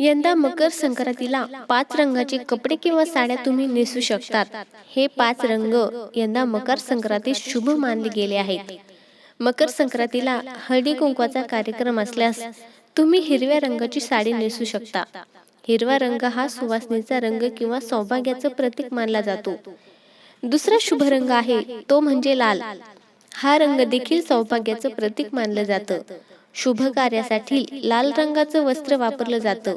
यंदा मकर संक्रांतीला पाच रंगाचे कपडे किंवा साड्या तुम्ही नेसू शकतात. हे पाच रंग यंदा मकर संक्रांतीत शुभ मानले गेले आहेत. मकर संक्रांतीला हळदी कुंकवाचा कार्यक्रम असल्यास तुम्ही हिरव्या रंगाची साडी नेसू शकता. हिरवा रंग हा सुवासनेचा रंग किंवा सौभाग्याचं प्रतीक मानला जातो. दुसरा शुभ रंग आहे तो म्हणजे लाल. हा रंग देखील सौभाग्याचं प्रतीक मानलं जातं. शुभ कार्यासाठी लाल रंगाचं वस्त्र वापरलं जातं.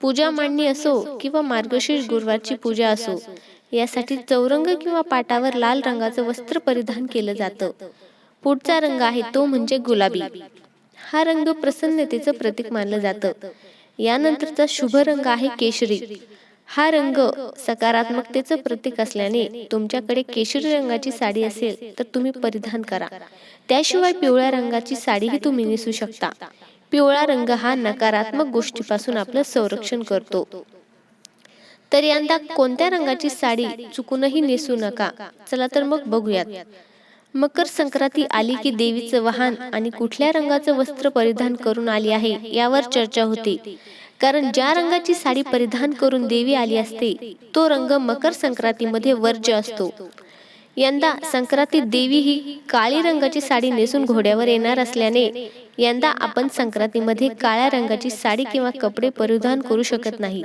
पूजा मांडणी असो किंवा मार्गशीर्ष गुरुवारची पूजा असो यासाठी चौरंग किंवा पाटावर लाल रंगाचं वस्त्र परिधान केलं जातं. पुढचा रंग आहे तो म्हणजे गुलाबी. हा रंग प्रसन्नतेचं प्रतीक मानलं जातं. यानंतरचा शुभ रंग आहे केशरी. हा रंग सकारात्मकतेचं प्रतीक असल्याने तुमच्याकडे केशरी रंगाची साडी असेल तर तुम्ही परिधान करा. त्याशिवाय पिवळ्या रंगाची साडीही तुम्ही नेसू शकता. पिवळा रंग हा नकारात्मक गोष्टीपासून आपलं संरक्षण करतो. तर यंदा कोणत्या रंगाची साडी चुकूनही नेसू नका. चला तर मग बघूयात. मकर संक्रांती आली की देवीचं वाहन आणि कुठल्या रंगाचं वस्त्र परिधान करून आली आहे यावर चर्चा होते. कारण ज्या रंगाची साडी परिधान करून देवी आली असते तो रंग मकर संक्रांतीमध्ये वर्ज्य असतो. यंदा संक्रांतीत देवी ही काळी रंगाची साडी नेसून घोड्यावर येणार असल्याने यंदा आपण संक्रांतीमध्ये काळ्या रंगाची साडी किंवा कपडे परिधान करू शकत नाही.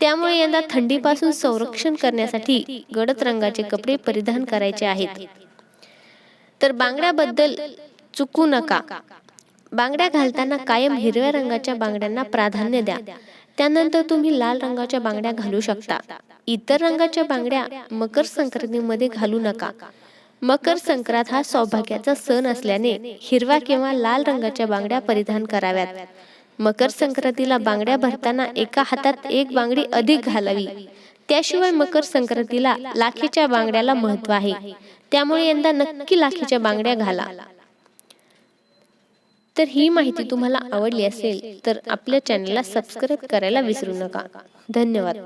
त्यामुळे यंदा थंडीपासून संरक्षण करण्यासाठी गडद रंगाचे कपडे परिधान करायचे आहेत. तर बांगड्याबद्दल चुकू नका. बांगड्या घालताना कायम हिरव्या रंगाच्या बांगड्यांना प्राधान्य द्या. त्यानंतर तुम्ही लाल रंगाच्या बांगड्या घालू शकता. इतर रंगाच्या बांगड्या मकर संक्रांतीमध्ये घालू नका. मकर संक्रांत हा सौभाग्याचा सण असल्याने हिरवा किंवा लाल रंगाच्या बांगड्या परिधान कराव्यात. मकर संक्रांतीला बांगड्या भरताना एका हातात एक बांगडी अधिक घालावी. त्याशिवाय मकर संक्रांतीला लाखीच्या बांगड्याला महत्त्व आहे. त्यामुळे यंदा नक्की लाखीच्या बांगड्या घाला. तर ही माहिती तुम्हाला आवडली असेल तर आपल्या चॅनलला सबस्क्राईब करायला विसरू नका. धन्यवाद.